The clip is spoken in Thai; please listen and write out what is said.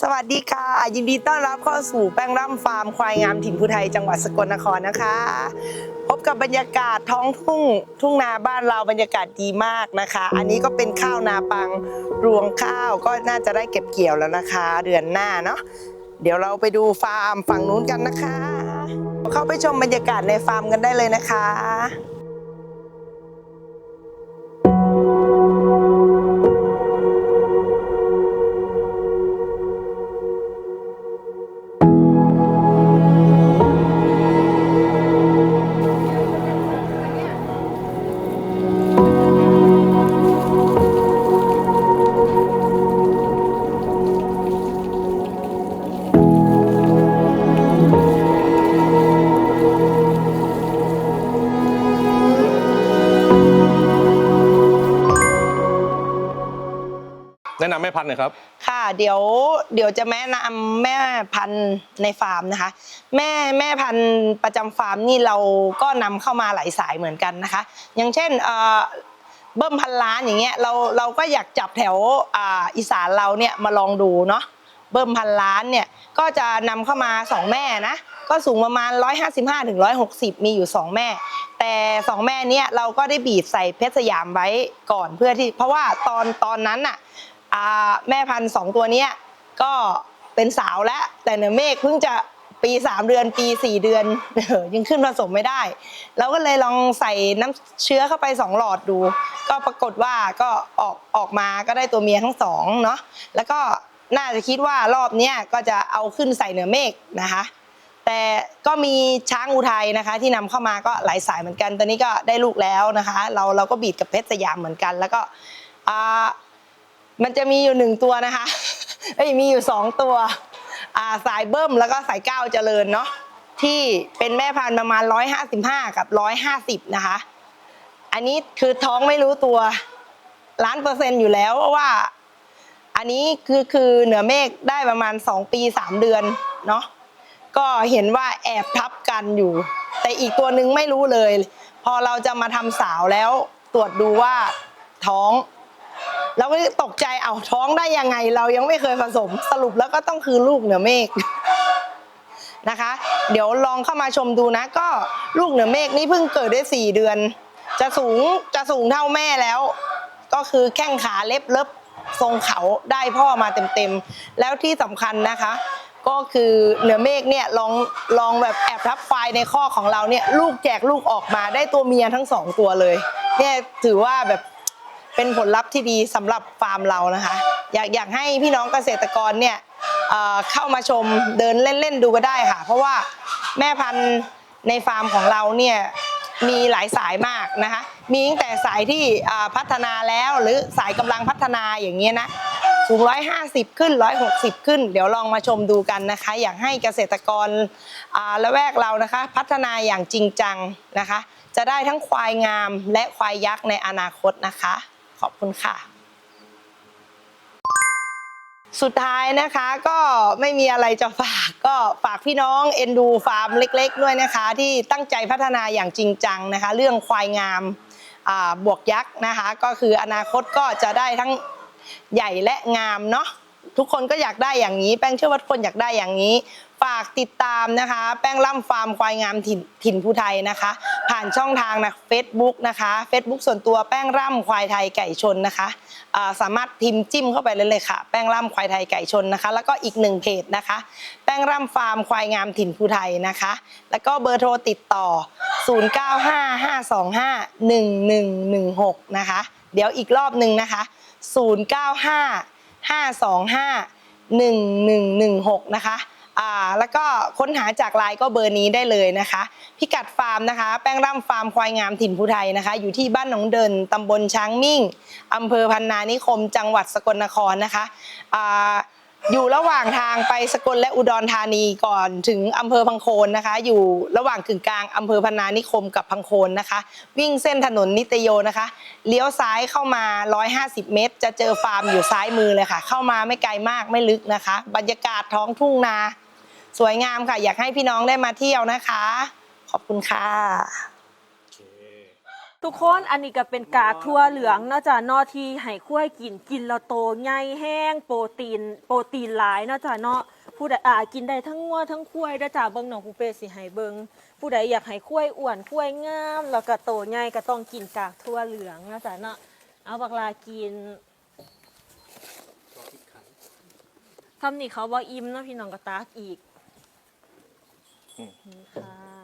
สวัสดีค่ะ ยินดีต้อนรับเข้าสู่แป้งร่ำฟาร์มควายงามถิ่นภูไทยจังหวัดสกลนครนะคะ พบกับบรรยากาศท้องทุ่ง ทุ่งนาบ้านเราบรรยากาศดีมากนะคะ อันนี้ก็เป็นข้าวนาปังรวงข้าวก็น่าจะได้เก็บเกี่ยวแล้วนะคะ เดือนหน้าเนาะเดี๋ยวเราไปดูฟาร์มฝั่งนู้นกันนะคะ เข้าไปชมบรรยากาศในฟาร์มกันได้เลยนะคะำแม่พันธุ์หน่อยครับ ค่ะ เดี๋ยวเดี๋ยวจะแนะนำแม่พันธุ์ในฟาร์มนะคะ แม่แม่พันธุ์ประจำฟาร์มนี่เราก็นำเข้ามาหลายสายเหมือนกันนะคะ อย่างเช่นเอ่อเบิ้มพันล้านอย่างเงี้ยเราเราก็อยากจับแถวอ่าอีสานเราเนี่ยมาลองดูเนาะเบิ้มพันล้านเนี่ยก็จะนำเข้ามาสองแม่นะ ก็สูงประมาณ 155ถึง160 มีอยู่ 2 แม่ แต่สองแม่เนี้ยเราก็ได้บีบใส่เพชรสยามไว้ก่อนเพื่อที่ เพราะว่าตอนตอนนั้นน่ะ แม่พันธุ์สองตัวเนี้ยก็เป็นสาวแล้ว แต่เหนือเมฆเพิ่งจะปี3เดือนปี4เดือนยังขึ้นผสมไม่ได้เราก็เลยลองใส่น้ำเชื้อเข้าไป2หลอดดู ก็ปรากฏว่าก็ออกออกมาก็ได้ตัวเมียทั้งสองเนาะแล้วก็น่าจะคิดว่ารอบเนี้ยก็จะเอาขึ้นใส่เหนือเมฆนะคะ แต่ก็มีช้างอุทัยนะคะ ที่นำเข้ามาก็หลายสายเหมือนกัน ตอนนี้ก็ได้ลูกแล้วนะคะ เราเราก็บีดกับเพชรสยามเหมือนกัน แล้วก็ มันจะมีอยู่หนึ่งตัวนะคะ เอ้ยมีอยู่สองตัวอ่าสายเบิ้มแล้วก็สายก้าวเจริญเนาะที่เป็นแม่พันธุ์ประมาณร้อยห้าสิบห้ากับร้อยห้าสิบนะคะ อันนี้คือท้องไม่รู้ตัวล้านเปอร์เซ็นต์อยู่แล้วเพราะว่า อันนี้คือคือเหนือเมฆได้ประมาณสองปีสามเดือนเนาะก็เห็นว่าแอบทับกันอยู่ แต่อีกตัวหนึ่งไม่รู้เลย พอเราจะมาทำสาวแล้วตรวจดูว่าท้อง เราก็ตกใจเอาท้องได้ยังไง เรายังไม่เคยผสมสรุปแล้วก็ต้องคือลูกเหนือเมฆนะคะ เดี๋ยวลองเข้ามาชมดูนะ ก็ลูกเหนือเมฆนี่เพิ่งเกิดได้สี่เดือน จะสูงจะสูงเท่าแม่แล้ว ก็คือแข้งขาเล็บเล็บทรงเขาได้พ่อมาเต็มๆ แล้วที่สำคัญนะคะ ก็คือเหนือเมฆเนี่ยลองลองแบบแอบทับควายในข้อของเราเนี่ยลูกแจกลูกออกมาได้ตัวเมียทั้งสองตัวเลยเนี่ยถือว่าแบบ เป็นผลลัพธ์ที่ดีสำหรับฟาร์มเรานะคะ อยากอยากให้พี่น้องเกษตรกรเนี่ยเอ่อเข้ามาชมเดินเล่นๆดูก็ได้ค่ะ เพราะว่าแม่พันธุ์ในฟาร์มของเราเนี่ยมีหลายสายมากนะคะ มีตั้งแต่สายที่อ่าพัฒนาแล้วหรือสายกำลังพัฒนาอย่างเงี้ยนะสูง150 ขึ้น 160 ขึ้น เดี๋ยวลองมาชมดูกันนะคะ อยากให้เกษตรกรอ่าละแวกเรานะคะ พัฒนาอย่างจริงจังนะคะ จะได้ทั้งควายงามและควายยักษ์ในอนาคตนะคะ ขอบคุณค่ะ สุดท้ายนะคะก็ไม่มีอะไรจะฝากก็ฝากพี่น้องเอ็นดูฟาร์มเล็ก ๆ ด้วยนะคะ ที่ตั้งใจพัฒนาอย่างจริงจังนะคะ เรื่องควายงามบวกยักษ์นะคะ ก็คืออนาคตก็จะได้ทั้งใหญ่และงามเนาะ ทุกคนก็อยากได้อย่างนี้ แป้งเชื่อว่าทุกคนอยากได้อย่างนี้ ฝากติดตามนะคะ แป้งล่ำฟาร์มควายงามถิ่นถิ่นภูไทยนะคะ ผ่านช่องทางนะ Facebook นะคะ Facebook ส่วนตัวแป้งร่ำควายไทยไก่ชนนะคะสามารถพิมพ์จิ้มเข้าไปเลยเลยค่ะ แป้งร่ำควายไทยไก่ชนนะคะ แล้วก็อีกหนึ่งเพจนะคะ แป้งร่ำฟาร์มควายงามถิ่นภูไทยนะคะ แล้วก็เบอร์โทรติดต่อ 0955251116 นะคะ เดี๋ยวอีกรอบหนึ่งนะคะ 095 525 1116 นะคะอ่าแล้วก็ค้นหาจากไลน์ก็เบอร์นี้ได้เลยนะคะ พิกัดฟาร์มนะคะ แป้งร่ำฟาร์มควายงามถิ่นภูไทยนะคะ อยู่ที่บ้านหนองเดินตำบลช้างมิ่งอำเภอพันนานิคม จังหวัดสกลนครนะคะอ่า อยู่ระหว่างทางไปสกลและอุดรธานีก่อนถึงอำเภอพังโคนนะคะ อยู่ระหว่างกึ่งกลางอำเภอพันนานิคมกับพังโคนนะคะ วิ่งเส้นถนนนิตโยนะคะ เลี้ยวซ้ายเข้ามา 150 เมตร จะเจอฟาร์มอยู่ซ้ายมือเลยค่ะ เข้ามาไม่ไกลมากไม่ลึกนะคะ บรรยากาศท้องทุ่งนา สวยงามค่ะ อยากให้พี่น้องได้มาเที่ยวนะคะ ขอบคุณค่ะ ทุกคนอันนี้ก็เป็นกากทั่วเหลืองเนาะจ้ะเนอที่ให้คุ้ยกินกินแล้วโตใหญ่แห้งโปรตีน โปรตีนหลายเนาะจ้ะเนาะผู้ใดอ่ากินได้ทั้งงัวทั้งคุ้ยเด้อจ้ะเบิ่งน้องปูเป้สิให้เบิ่งผู้ใดอยากให้คุ้ยอ้วนคุ้ยงามแล้วก็โตใหญ่ก็ต้องกินกากทั่วเหลืองเนาะจ้ะเนาะเอาบักลากินทำนี่เขาบ่อิ่มเนาะพี่น้องก็ตากอีกอืมนี่ค่ะ